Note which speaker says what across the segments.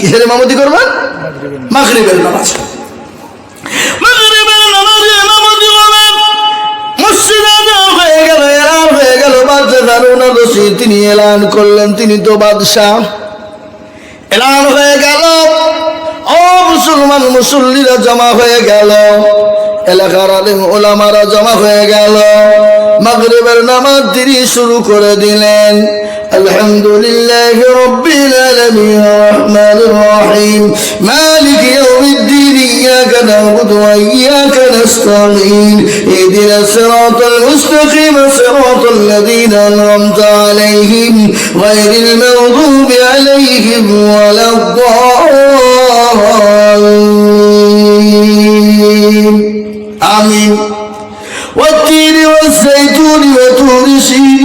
Speaker 1: কিসের ইমামতি করবেন? মাগরিবের নামাজ। মাগরিবের হয়ে গেল, এলান হয়ে গেল, বাদশাহ হারুন তিনি এলান করলেন, তিনি তো বাদশাহ। এলান হয়ে গেল, ও মুসলমান, মুসল্লিরা জমা হয়ে গেল, এলাকার আলিম, ওলামারা জমা হয়ে গেল। মাগরিবের নামাজ তিনি শুরু করে দিলেন। الحمد لله رب العالمين الرحمن الرحيم. مالك يوم الدين إياك نعبد وإياك نستعين. اهدنا الصراط المستقيم صراط الذين أنعمت عليهم غير المغضوب عليهم ولا الضالين. آمين. والتين والزيتون وهذا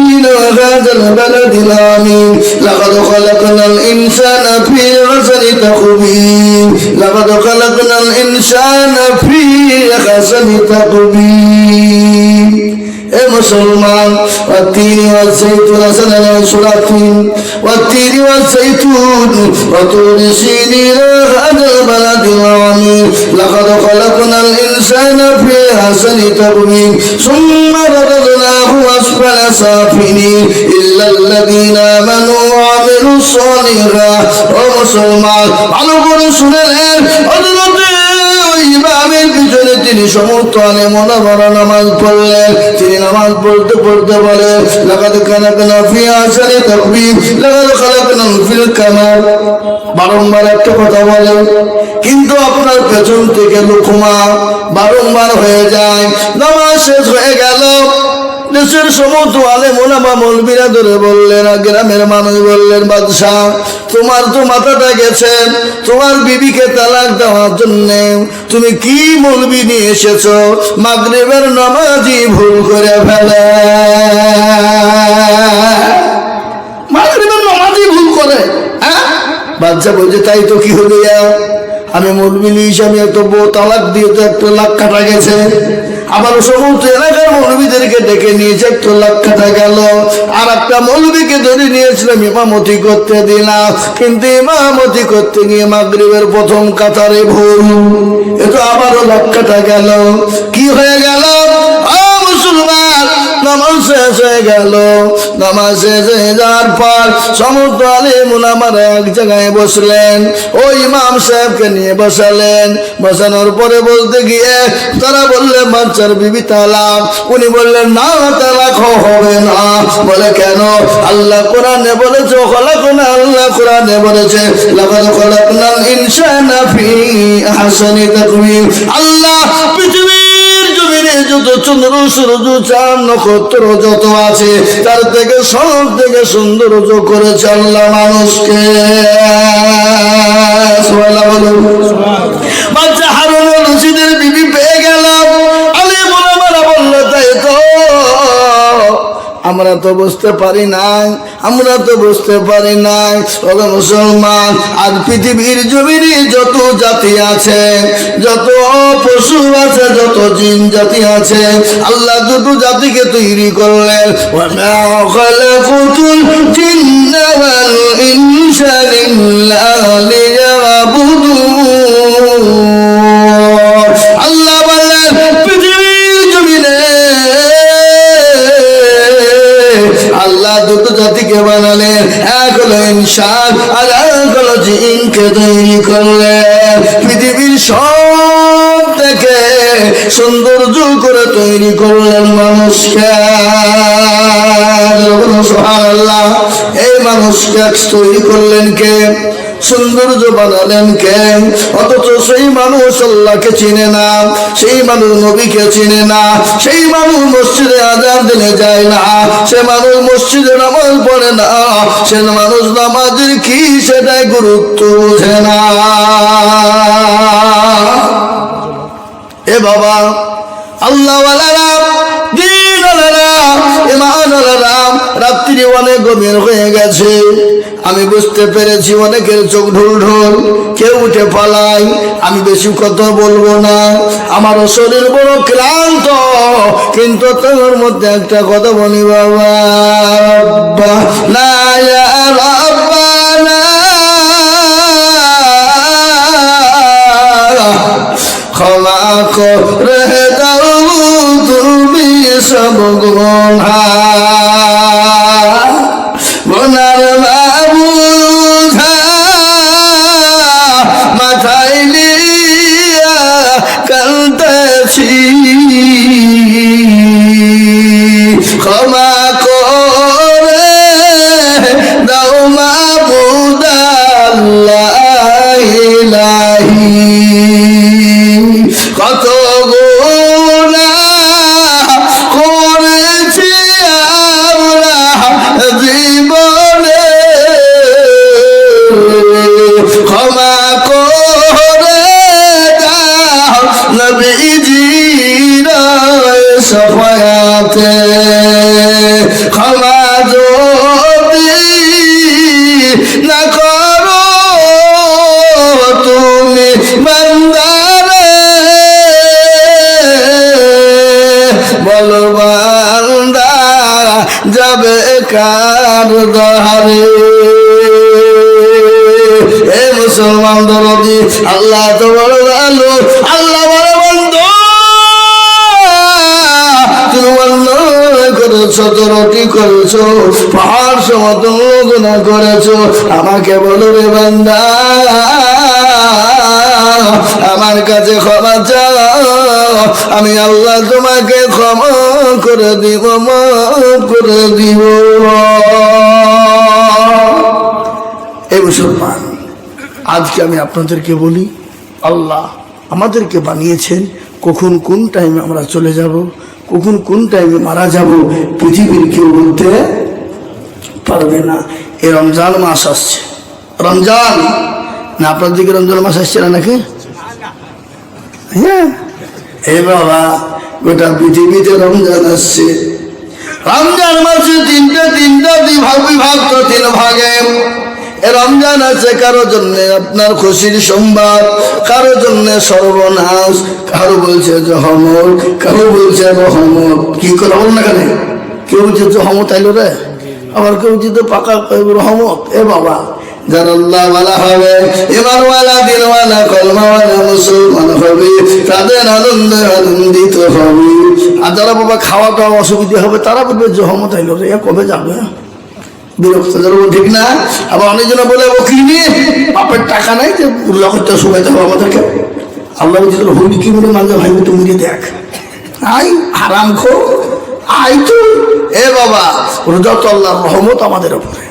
Speaker 1: البلد الآمين. لقد خلقنا الإنسان في غسل تقويم. لقد خلقنا الإنسان في غسل تقويم. اے مسلمان والتين والزيتون سنة سورتين والتين والزيتون وطور سينين هذا البلد العظيم لقد خلقنا الإنسان في حسن تقويم ثم رددناه أسفل سافلين إلا الذين آمنوا وعملوا الصالحات ومسلمان ভালো করে শুনে নেন হযরতে ইমামের পিছনে তিনি সমস্ত আলেমনা বড় নামাজ পড়লেন তিনি নামাজ পড়তে পড়তে বলেন লাগাদ খালাকনা ফি আসানি তাকবীর লাগাদ খালাকনা ফিল কামার বারংবার একটা কথা বলেন কিন্তু আপনার পেছন থেকে লুকমা বারংবার হয়ে যায়, নামাজ শেষ হয়ে গেল। দেশের সমস্ত আলে মোলামা মলবিরা ধরে বললেন গ্রামের মানুষ বললেন, বাদশাহ তোমার তো মাথাটা গেছে, তোমার বিবিকে তালাক দেওয়ার জন্য। তুমি কি মলবি নিয়ে এসেছ? মাগরিবের নামাজি ভুল করে ফেলে। মাগরিবের নামাজি ভুল করে হ্যাঁ? বাচ্চা বলছে তাই তো কি হলো? আমি মৌলবি হিসাবে এত বউ তালাক দিয়ে তো একটা লাখ কাটা গেছে। আবার সমস্ত এলাকার মৌলবীদেরকে ডেকে নিয়েছে, একটু লক্ষ কাটা গেল। আর একটা মৌলবীকে ধরে নিয়েছিলাম, ইমামতি করতে দিলাম। কিন্তু ইমামতি করতে গিয়ে মাগরীবের প্রথম কাতারে ভুল। এ তো আবারও লাখ কাটা গেল। কি হয়ে গেল? মুসলমান, নামাজ শেষ হয়ে গেল। নামাজ যাওয়ার পর সমস্ত আলিমুন আমার এক জায়গায় বসলেন। ওই ইমাম সাহেবকে নিয়ে বসালেন। বসানোর পরে বলতে গিয়ে তারা বললেন বাচ্চার বিবি তালাক। উনি বললেন, না, তালাক হবে না। বলে, কেন? আল্লাহ কোরআনে বলেছে, খলাকুনা আল্লাহ কোরআনে বলেছে, লাকাদ খলাকনাল ইনসানা ফি আহসানি আল্লাহ যত চন্দ্র সূর্য চাঁদ নক্ষত্র যত আছে, তার থেকে সব থেকে সৌন্দর্য করেছে আল্লাহ মানুষকে সুবহানাল্লাহ বলুন। বাচ্চা হারুন রশিদের বিবি পেয়ে গেলাম আলী মোলামারা বলল তাই তো আমরা তো বুঝতে পারি নাই, আমরা তো বুঝতে পারি নাই। ওগো মুসলমান, আজ পৃথিবীর জমিনে যত জাতি আছে, যত পশু আছে, যত জিন জাতি আছে, আল্লাহ দুটো জাতিকে তৈরি করলেন। ওয়া খালাকুতুল জাতিকে বানালেন, এক হলো ইনসান আর এক হলো জিনকে তৈরি করলেন। পৃথিবীর সব থেকে সৌন্দর্য করে তৈরি করলেন মানুষকে। এই মানুষকে তৈরি করলেন কে? সৌন্দর্য বানালেন কে? অথচ সেই মানুষ আল্লাহকে চিনে না, সেই মানুষ নবীকে চিনে না, সেই মানুষ মসজিদে আজান দিলে যায় না, সে মানুষ মসজিদে নামাজ পড়ে না, সে মানুষ নামাজের কি সেটাই গুরুত্ব বোঝে না। এ বাবা আল্লাহ দিন ইমান রাত্রি অনেক গভীর হয়ে গেছে। আমি বুঝতে পেরেছি অনেকের চোখ ঢোল ঢোল কেউ উঠে পালাই। আমি বেশি কথা বলব না। আমার শরীর বড় ক্লান্ত, কিন্তু তোর মধ্যে একটা কথা বলি, বাবা। না ক্ষমা করে দাও তুমি সব এ মুসলমান দরদি, আল্লাহ তো বড় ভালো, আল্লাহ বড় বন্ধু। তুমি অন্যায় করেছ করেছ? আমাকে রে আমার কাছে ক্ষমা চাও। আমি আল্লাহ তোমাকে ক্ষমা করে দিব, মাফ করে দিব। এই মুসলমান, আজকে আমি আপনাদেরকে বলি, আল্লাহ আমাদেরকে বানিয়েছেন কখন কোন টাইমে আমরা চলে যাব, কখন কোন টাইমে মারা যাব, পৃথিবীর কেউ বলতে পারবে না। এ রমজান মাস আসছে। রমজান! না, আপনার দিকে রমজান মাস আসছে না নাকি? হ্যাঁ। হে বাবা, গোটা পৃথিবীতে রমজান আসছে। রমজান মাসে তিনটে তিনটা বিভাগ বিভক্ত তিন ভাগে। এ রমজান আছে কারও জন্য আপনার খুশির সংবাদ, কারও জন্য সর্বনাশ, কারও বলছে জহমত কারও বলছে রহমত কি করে বল না কেন? কেউ বলছে জহমত আইলো রে। আবার কেউ বলছে পাকা রহমত এ বাবা, যারা হবে আর যারা বাবা খাওয়া টাওয়া অসুবিধা হবে, তারা বলবে জহমত আইলো রে। কবে যাবে? বিরক্ত যারা ঠিক না। আবার অনেকজন বলে, ও কি নিয়ে? বাপের টাকা নাই যে লকটা সময় দেবো আমাদেরকে। আল্লাহ বলছে, তোর হুলি কি বলে মাঝে ভাই? তুমি দেখ। আই, হারাম খো। আই তো। এ বাবা, রোজা তো আল্লাহর রহমত আমাদের উপরে।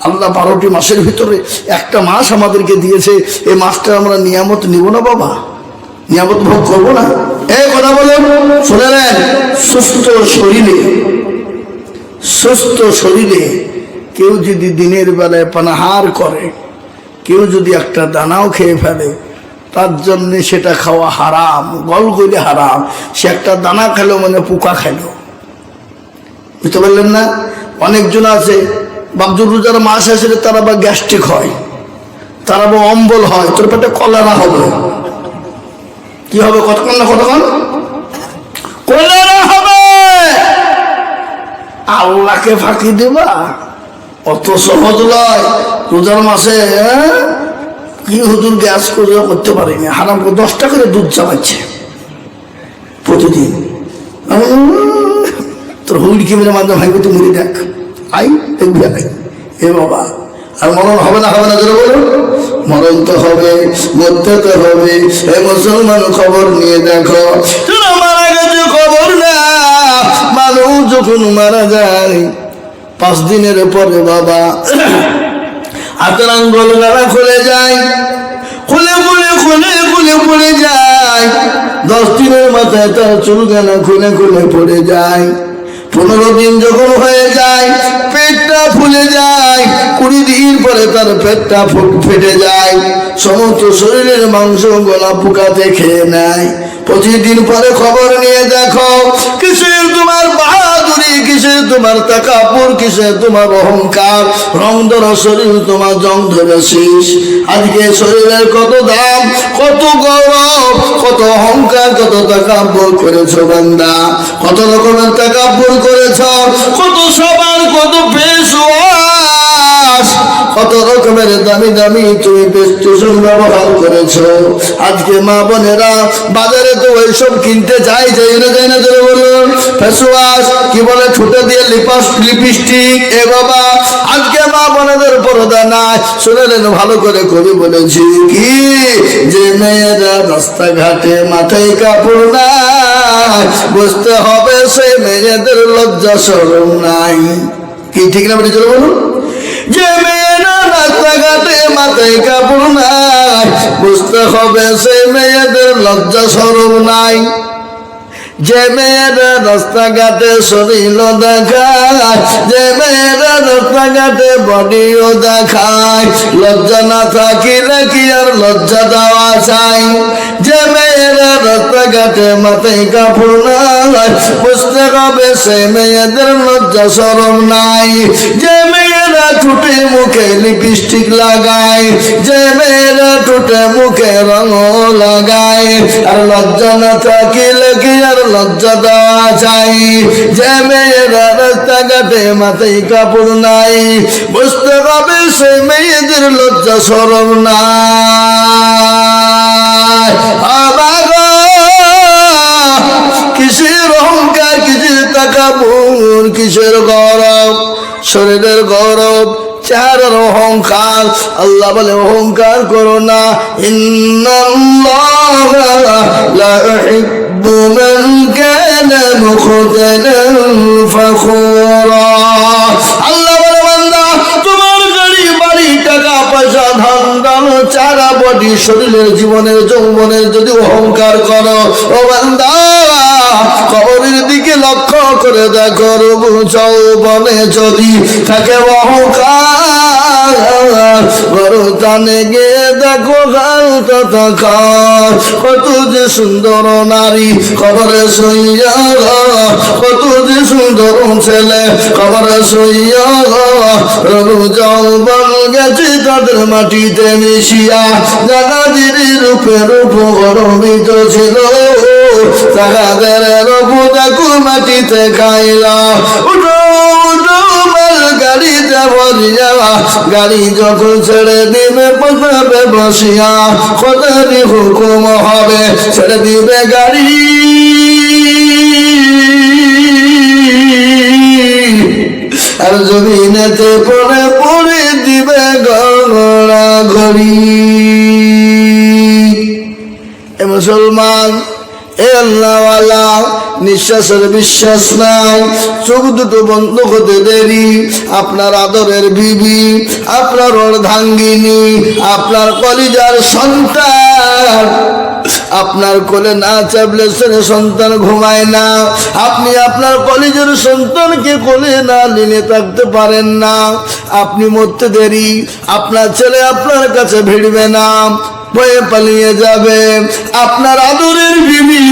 Speaker 1: আল্লাহ বারোটি মাসের ভিতরে একটা মাস আমাদেরকে দিয়েছে। এই মাসটা আমরা নিয়ামত নিব না বাবা? নিয়ামত ভোগ করব না? এই কথা বলে, শুনে নেন, সুস্থ শরীরে সুস্থ শরীরে কেউ যদি দিনের বেলায় পানাহার করে, কেউ যদি একটা দানাও খেয়ে ফেলে, তার জন্য সেটা খাওয়া হারাম গল গলে হারাম। সে একটা দানা খেলো মানে পোকা খেলো। বুঝতে পারলেন না? অনেকজন আছে বাবজুর রোজার মাস আসলে তারা বা গ্যাস্ট্রিক হয়, তারা বা অম্বল হয়, তোর পেটে কলেরা হবে। কি হবে কতক্ষণ না কতক্ষণ? কলেরা হবে! আল্লাহকে ফাঁকি দেবা। অত সহজ নয় রোজার মাসে হ্যাঁ? কি হুজুর গ্যাস করে করতে পারিনি? হারাম করে দশটা করে দুধ চালাচ্ছে প্রতিদিন। তোর হুইড়কি মেরে মাধ্যমে ভাই তুই মরে দেখ। আই, দেখবি আই এ বাবা, আর মরণ হবে না হবে না যেন বলো। মরণ তো হবে, মরতে তো হবে। এ মুসলমান খবর নিয়ে দেখো। মারা গেছে খবর না, মানুষ যখন মারা যায় পাঁচ দিনের পরে বাবা হাতের আঙ্গল গাড়া খুলে যায়, খুলে খুলে খুলে খুলে পড়ে যায়। দশ দিনের মাথায় তার চুল গানা খুলে খুলে পড়ে যায়। পনেরো দিন যখন হয়ে যায়, পেটটা ফুলে যায়, কুড়ি দিন পরে তার পেটটা ফেটে যায়। সমস্ত শরীরের মাংস গলা পোকাতে খেয়ে নেয়। পঁচিশ দিন পরে খবর নিয়ে দেখো, কিসের তোমার বাহাদুরি, কিসের তোমার তাকাপুর, কিসের তোমার অহংকার? রং ধরা শরীর তোমার জং ধরে শেষ। আজকে শরীরের কত দাম, কত গৌরব, কত অহংকার, কত তাকাব্বর করেছ বান্দা। কত রকমের তাকাব্বর করেছ? কত সবার কত পেশ কত রকমের দামি দামি তুমি ব্যবহার আজকে মা বোনেরা বাজারে তো ওইসব কিনতে যাই না যাই না, যাই বলুন ফেস ওয়াশ কি বলে ঠোঁটে দিয়ে লিপাস, লিপস্টিক, এ বাবা, আজকে মা বোনেদের পরদা নাই। শুনেলেন, ভালো করে কবি বলেছি কি? যে মেয়েরা রাস্তাঘাটে মাথায় কাপড় নাই বুঝতে হবে সে মেয়েদের লজ্জা সরম নাই। কি, ঠিক না বেটে চলো বলুন যে মেয়েরা রাস্তাঘাটে মাথায় কাপড় নাই। বুঝতে হবে সে মেয়েদের লজ্জা সরম নাই। যে মেয়েরা রাস্তাঘাটে শরীর দেখায়, যে মেয়েরা রাস্তাঘাটে বডিও দেখায়। লজ্জা না থাকিলে কি আর লজ্জা দেওয়া চাই যে মেয়েরা রাস্তাঘাটে মাথায় কাপড় নাই, বুঝতে হবে সে মেয়েদের লজ্জা সরম নাই। যে মেয়েরা ঠুটে মুখে লিপস্টিক লাগায়, যে মেয়েরা ঠুটে মুখে রঙ লাগায়, আর লজ্জা না থাকিলে কি আর লজ্জা দেওয়া চাই যে মেয়েরা রাস্তাঘাটে মাথায় কাপড় নাই, বুঝতে হবে সে মেয়েদের লজ্জা সরম নাই। আবাগো কিসের অহংকার, কিসের তাকাবুর, কিসের গৌরব শরীরের গৌরব, চেহারার অহংকার। আল্লাহ বলে, অহংকার করো না। আল্লাহ বলে তোমার বাড়ি, টাকা, পয়সা চারা, বডি, শরীরের, জীবনের, যৌবনের যদি অহংকার করো, ও বান্দা কবরের দিকে লক্ষ্য করে দেখো রবু চৌবনে যদি থাকে অহংকার গরু টানে গিয়ে দেখো কত যে সুন্দর নারী খবরে সইয়া কত যে সুন্দর ছেলে খবরে সইয়া রবু চৌবন গেছে তাদের মাটিতে মিশিয়া জাগাদির রূপে রূপ গরমিত ছিল। তাহাদের রূপ দেখু মাটিতে খাইলা। উঠো উঠো গাড়িতে বলিয়া গাড়ি যখন ছেড়ে দিবে বসাবে বসিয়া খোদারি হুকুম হবে। ছেড়ে দিবে গাড়ি। আর জমিনেতে পড়ে পড়ে দিবে গড়া ঘড়ি। মুসলমান এ আল্লাহওয়ালা নিঃশ্বাসের বিশ্বাস নাই। চোখ দুটো বন্ধ হতে দেরি। আপনার আদরের বিবি, আপনার অর্ধাঙ্গিনী, আপনার কলিজার সন্তান। আপনার কোলে না চাপলে সন্তান ঘুমায় না। আপনি আপনার কলেজের সন্তানকে কোলে না নিয়ে থাকতে পারেন না। আপনি মরতে দেরি। আপনার ছেলে আপনার কাছে ভিড়বে না। বয়ে পালিয়ে যাবে। আপনার আদরের বিবি,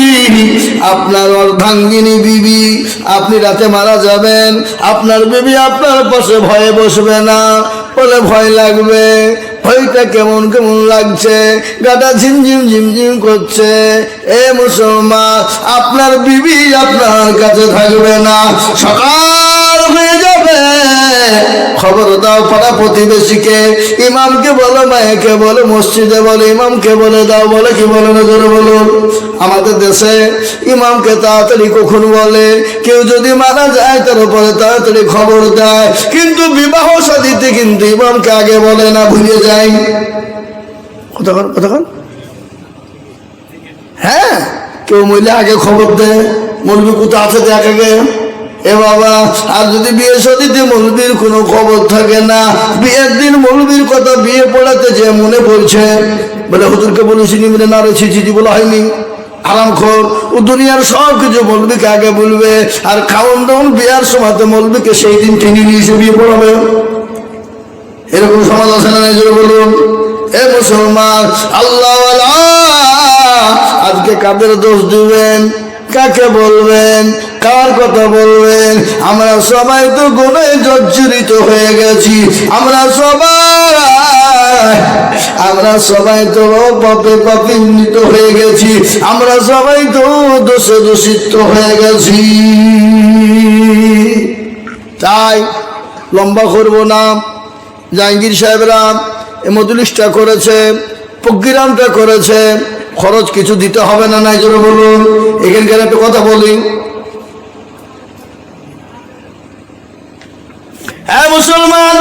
Speaker 1: আপনার অর্ধাঙ্গিনী বিবি, আপনি রাতে মারা যাবেন। আপনার বিবি আপনার পাশে ভয়ে বসবে না, বলে ভয় লাগবে। ভয়টা কেমন কেমন লাগছে? গাটা ঝিমঝিম ঝিমঝিম করছে। এ মুসলমান, আপনার বিবি আপনার কাছে থাকবে না। সকাল হয়ে যাবে। খবর দাও পাড়া প্রতিবেশীকে। ইমামকে বলো, মায়েকে বলো, মসজিদে বলো, ইমামকে বলে দাও, বলে কি বলে না ধরে বলো। আমাদের দেশে ইমামকে তাড়াতাড়ি কখন বলে, কেউ যদি মারা যায়, তার উপরে তাড়াতাড়ি খবর দেয়। কিন্তু বিবাহ সাদিতে কিন্তু ইমামকে আগে বলে না, ভুলে যায়। কতক্ষণ কতক্ষণ? হ্যাঁ কেউ মহিলা আগে খবর দেয়। মলবি কোথা আছে দেখ এ বাবা, আর যদি বিয়ে সদিতে মলবির কোনো খবর থাকে না বিয়ের দিন মলবির কথা বিয়ে পড়াতে যে মনে পড়ছে। বলে, হুজুরকে বলেছিনি বলে না রে ছিচি বলা হয়নি আরাম খোর ও দুনিয়ার সব কিছু মলবিকে আগে বলবে, আর খাওয়ান দাওন বিয়ার সময় তো মলবিকে সেই দিন টেনে নিয়ে বিয়ে পড়াবে। এরকম সমাজ আছে না জোরে বলুন। এ মুসলমান আল্লাহ, আজকে কাদের দোষ দিবেন? কাকে বলবেন? কার কথা বলবেন? আমরা সবাই তো গুণে জর্জরিত হয়ে গেছি। আমরা সবাই আমরা সবাই তো পপে পপিন্নিত হয়ে গেছি। আমরা সবাই তো দোষে দূষিত হয়ে গেছি। তাই লম্বা করব না। জাহাঙ্গীর সাহেবরা মজলিসটা করেছে প্রজ্ঞিরামটা করেছে। খরচ কিছু দিতে হবে না, নাই জন্য বলুন। এখানকার একটা কথা বলি। হ্যাঁ মুসলমান,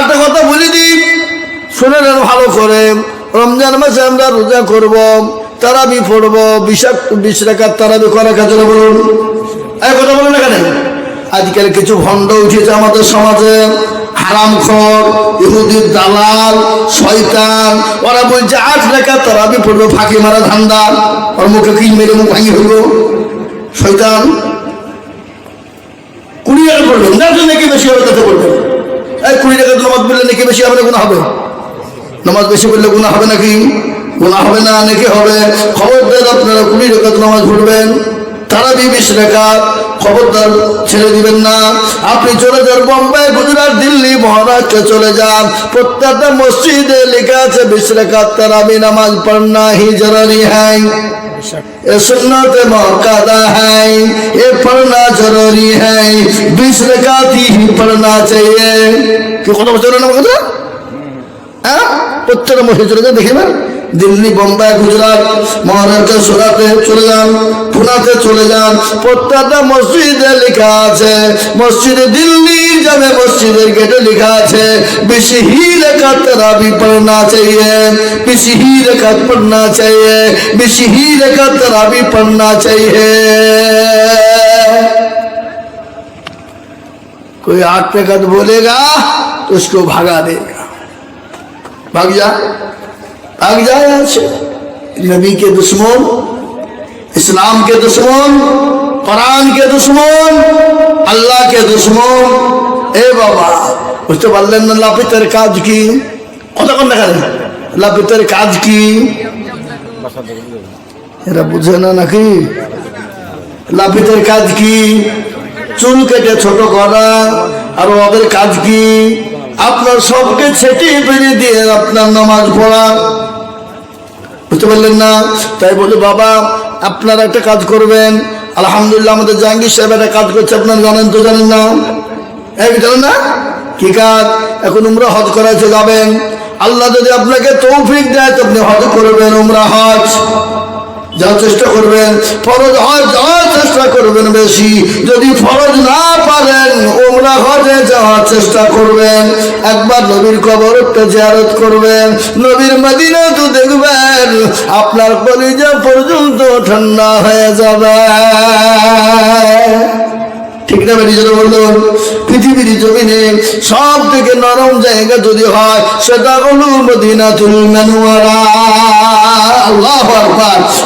Speaker 1: একটা কথা বলে দিই। শুনে নেন ভালো করে। রমজান মাসে আমরা রোজা করব, তারাবি পড়ব, বিষাক্ত, বিশ রেখার তারাবি করা কাজে বলুন। এই কথা বলুন এখানে আজকাল কিছু ভণ্ড উঠেছে আমাদের সমাজে। হারাম খর ইহুদির দালাল, শয়তান। ওরা বলছে আট রেখা তারাবি পড়বে ফাঁকি মারা ধান্দা। ওর মুখে কি মেরে মুখ ভাঙি হইল শয়তান। কুড়ি টাকা পড়বেন না নাকি বেশি হবে তাতে পড়বেন এই কুড়ি টাকা নামাজ পড়লে নাকি বেশি হবে না হবে? নামাজ বেশি পড়লে গুণা হবে নাকি? গুণা হবে না, নাকি হবে? খবর খবরদার আপনারা কুড়ি টাকা নামাজ পড়বেন। তারা বিশ রেখা খবরদার ছেড়ে দিবেন না আপনি চলে যান বোম্বাই গুজরাট দিল্লি মহারাষ্ট্রে চলে যান প্রত্যেকটা মসজিদে লেখা আছে বিশ রেখা তারাবি নামাজ পড়না হি জরুরি হ্যাঁ ये सुन्नत मौकादा है ये पढ़ना जरूरी है बीस रकाती ही पढ़ना चाहिए কি কথা বলছো না কথা হ্যাঁ প্রত্যেকটা মসজিদ চলে যান দেখি না দিল্লি বোম্বাই গুজরাট মহারাষ্ট্র সুরাতে চলে যান পুনাতে চলে যান প্রত্যেকটা মসজিদে লেখা আছে মসজিদে দিল্লি যাবে মসজিদের গেটে লেখা আছে বেশি ही रकात तरावी पढ़ना चाहिए बेसी ही रकात पढ़ना चाहिए बेसी ही रकात तरावी पढ़ना चाहिए कोई आठ रकात बोलेगा तो उसको भगा देगा भाग जा আগ যায় আছে নবীকে দুশ্মন ইসলামকে দুশ্মন কোরআনকে দুশ্মন আল্লাহকে দুশ্মন এ বাবা বুঝতে পারলেন না লাপিতের কাজ কি কতক্ষণ দেখালেন লাপিতের কাজ কি এরা বুঝে না নাকি লাপিতের কাজ কি চুল কেটে ছোট করা আর ওদের কাজ কি আপনার সবকে ছেটে পেরে দিয়ে আপনার নামাজ পড়া বুঝতে পারলেন না? তাই বলি বাবা, আপনারা একটা কাজ করবেন। আলহামদুলিল্লাহ আমাদের জাহাঙ্গীর সাহেব একটা কাজ করছে, আপনার জানেন তো, জানেন না? এই জানেন না? কি কাজ? এখন উমরা হজ করাইতে যাবেন। আল্লাহ যদি আপনাকে তৌফিক দেয়, তো আপনি হজ করবেন, উমরা হজ। যাওয়ার চেষ্টা করবেন, ফরজ হজ যাওয়ার চেষ্টা করবেন বেশি। যদি ফরজ না পারেন ওমরা হজে যাওয়ার চেষ্টা করবেন। একবার নবীর কবর একটা জিয়ারত করবেন। নবীর মদিনা তো দেখবেন, আপনার কলিজা পর্যন্ত ঠান্ডা হয়ে যাবে। ঠিক না নিজের বলুন। পৃথিবীর জমিনে সব থেকে নরম জায়গা যদি হয়, সেটা হলো মদিনাতুল মানুয়ারা আল্লাহ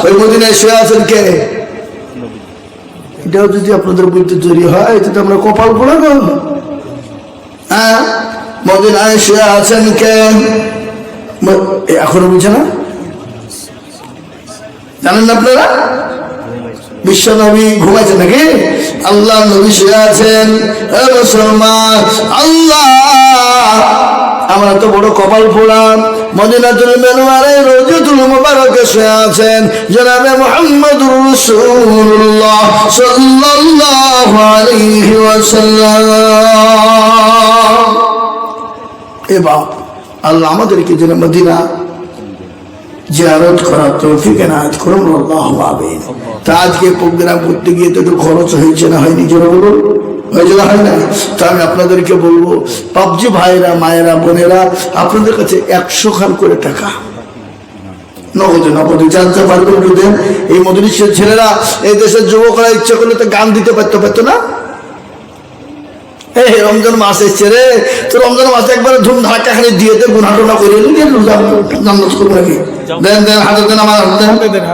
Speaker 1: ওই মদিনায় শুয়ে আছেন কে? এটাও যদি আপনাদের বুঝতে তৈরি হয় তাতে আমরা কপাল পড়ে গো। হ্যাঁ? মদিনায় শুয়ে আছেন কে? এখনও বুঝছে না? জানেন আপনারা? বিশ্ব নবী ঘুমাইছেন নাকি? আল্লাহ নবী শুয়ে আছেন। এ মুসলমান, আল্লাহ! আমরা তো বড় কপাল ফোড়া। মদিনাতুল মেনুয়ারে রোজাতুল মুবারকে শুয়ে আছেন। জনাবে মুহাম্মদুর রাসূলুল্লাহ সাল্লাল্লাহু আলাইহি ওয়াসাল্লাম। এবার আল্লাহ আমাদেরকে যেন মদিনা জিয়ারত করার তৌফিক এনায়ত করুন, আল্লাহ তা আজকে প্রোগ্রাম করতে গিয়ে তো একটু খরচ হয়েছে না, হয়নি? জোরে বলুন। হয়েছে না, হয় না তা আমি আপনাদেরকে বলব, পাবজি ভাইরা মায়েরা, বোনেরা, আপনাদের কাছে একশো খান করে টাকা। নগদে নগদে জানতে পারবেন এই মধুরিশের ছেলেরা, এই দেশের যুবকরা ইচ্ছা করলে তো গান দিতে পারতো পারতো না? এই রমজান মাস এসছে রে। তো রমজান মাসে একবার ধুম ধাক্কা খালি দিয়ে দে গুনা টোনা করে জান্নাত করব নাকি? দেন দেন হাতে দেন আমার হাতে দেন।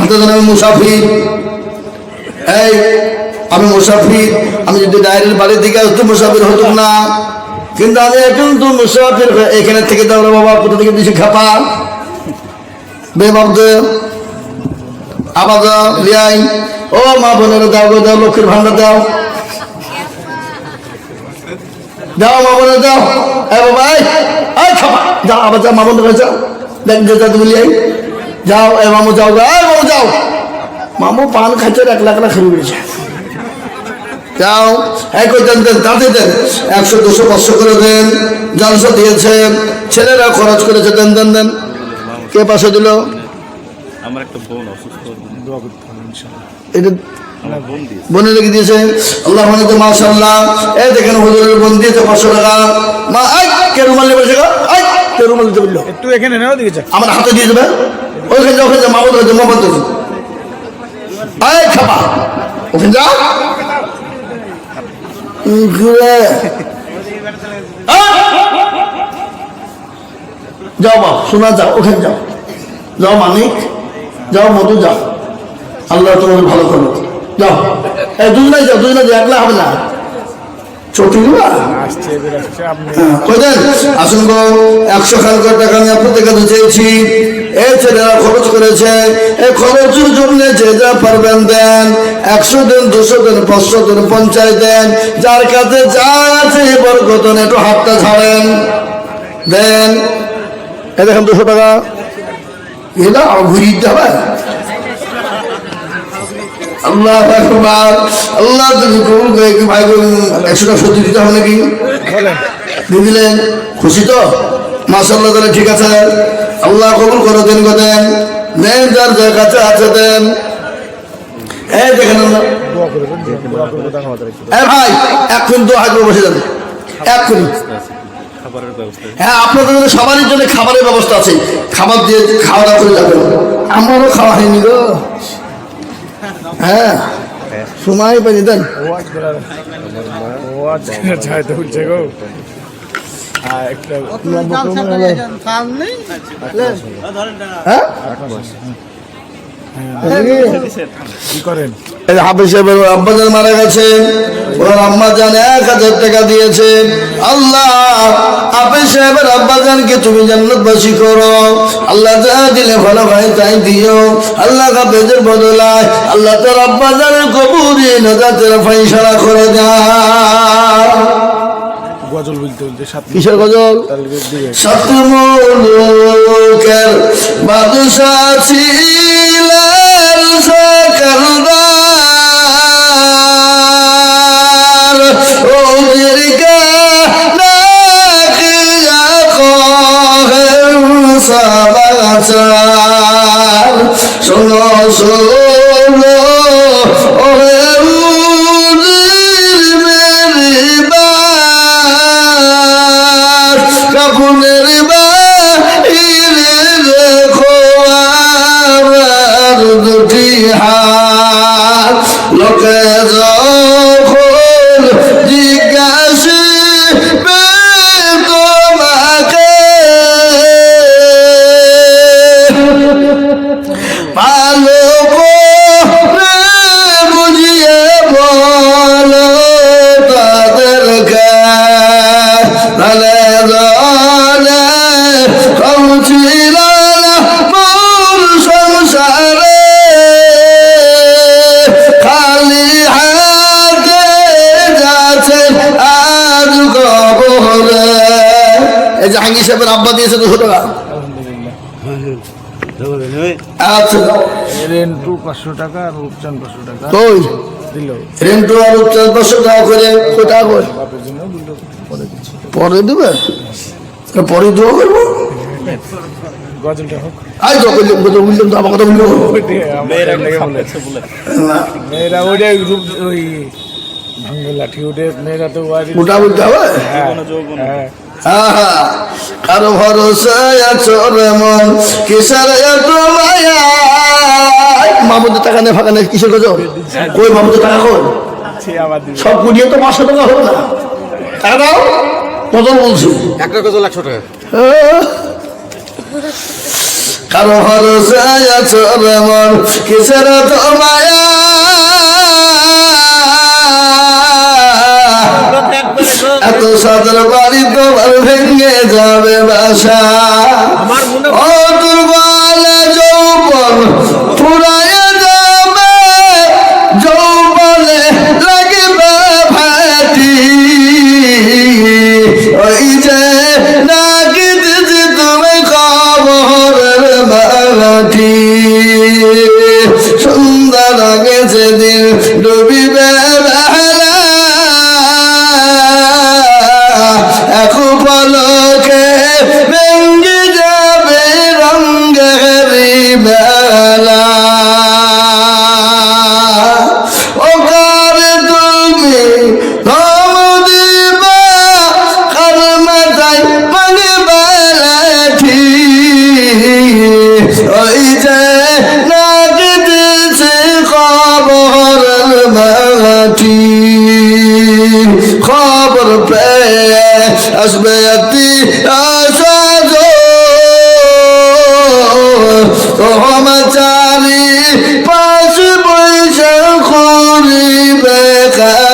Speaker 1: হাতে দেন আমি মুসাফির। এই আমি মুসাফির। আমি যদি ডায়ের বাড়ির দিকে আসতো মুসাফির হতো না। কিন্তু আমি এখন তো মুসাফির এখানে থেকে রে বাবা কোথা থেকে বেশি খাপা? বে বাবদে আবার লিয়াই। ও মা বোনেরা দাও দাও লক্ষ্মীর ভান্ডার দাও। যাও মা বোনে যাও। এ বাবা এই, খাবা যাও আবার যাও মা বোন যাও। দেখ যে যা তুমি যাও এ মামু যাও এই মামু যাও। মামু পান খাচ্ছে এক লাখ লাখ খেয়ে বেড়েছে যাও এক দেন দেন তাতে দেন। একশো দুশো পাঁচশো করে দেন। জালসা দিয়েছে। ছেলেরা খরচ করেছে দেন দেন দেন। কে পাশে দিল?
Speaker 2: আমার একটা বোন অসুস্থ।
Speaker 1: এটা
Speaker 2: বোন দিয়েছে
Speaker 1: রেখে দিয়েছে আল্লাহ মানে মাশাল্লাহ এই দেখেন হুজুরের বোন দিয়েছে পাঁচশো টাকা। মা আই কে রুমাল নিয়ে বসে আই কে রুমাল দিতে বলল?
Speaker 3: একটু এখানে নাও দিকে যা
Speaker 1: আমার হাতে দিয়ে দেবে। ওইখানে যাও ওখানে যাও মা বলতে মা বলতে আয় খাবা ওখানে যা ঘুরে। যাও বাপ শোনা যাও ওখানে যাও। যাও মানিক যাও মধু যাও। আল্লাহ তোমাকে ভালো করো যাও। এই দুজনাই যাও, দুজনে যাও, একলা হবে না। চটি দিবা
Speaker 3: আসছে এবার আসছে আপনি
Speaker 1: কইদেন আসুন গো, একশো খান করে টাকা আমি আপনাদের কাছে চেয়েছি। এই ছেলেরা খরচ করেছে। এই খরচের জন্য যে যা পারবেন দেন। একশো দিন, দুশো দিন, পাঁচশো দিন, পঞ্চাশ দেন। যার কাছে যা আছে বরকতন একটু হাতটা ছাড়েন। দেন। এই দেখেন দুশো টাকা। এটা ঘুরিয়ে হবে। আল্লাহ আকবার। আল্লাহ তুমি কবুল করে কি ভাই বোন একশো টাকা সত্যি দিতে হবে নাকি? দিয়ে দিলেন খুশি তো? মাসাল্লাহ তাহলে ঠিক আছে। আল্লাহ কবুল করে দেন গো দেন দেন যার যার কাছে আছে দেন। এই দেখেন এই ভাই এক্ষুনি তো হাজবে বসে
Speaker 2: খাবারের ব্যবস্থা
Speaker 1: হ্যাঁ আপনাদের সবারই জন্য খাবারের ব্যবস্থা আছে। খাবার দিয়ে খাওয়া দাওয়া করে যাবেন। আমারও খাওয়া হয়নি গো। হ্যাঁ সময়
Speaker 3: গো আর একটা
Speaker 1: হ্যাঁ? টাকা দিয়েছে। আল্লাহ, হাফিজ সাহেবের আব্বাজানকে তুমি জান্নাতবাসী করো। আল্লাহ দিলে ভালো ভাই তাই দিও। আল্লাহ হাফেজের বদলায় আল্লাহ তোর আব্বাজানের কবুরি নজাতের ফাইসারা করে দাও
Speaker 3: গজল বলতে বলতে সাত
Speaker 1: কিসের গজল? সতমুলুকের বাদশাহ ছিলেন সকালদার সবাচার। শোনো শোনো। মেরে আচ্ছা।
Speaker 3: রেন্টু পাঁচশো টাকা আর রূপচান পাঁচশো টাকা।
Speaker 1: কই?
Speaker 3: দিল।
Speaker 1: রেন্টু আর চার পাঁচশো টাকা করে।
Speaker 3: পরে
Speaker 1: দেবে? পরে দোয়া করব? আই তো বললাম কথা বললাম তো আমার কথা বলল
Speaker 2: মেয়েরা
Speaker 3: ওইটাই রূপ ওই ভাঙ্গে লাঠি উঠে মেয়েরা তো
Speaker 1: ওটা বলতে হবে?
Speaker 3: হ্যাঁ।
Speaker 1: কারও ভরসায় আছো রে মন কিসের এত মায়া? মামুদের টাকা নেই ফাঁকা নেই কিসের গজ কই মামুদের টাকা কই? সব কুড়িয়ে তো পাঁচশো টাকা হবে না। টাকা দাও কত বলছি।
Speaker 4: একটা গজল একশো টাকা।
Speaker 1: কারও ভরসায় আছো রে মন কিসের এত মায়া? بخير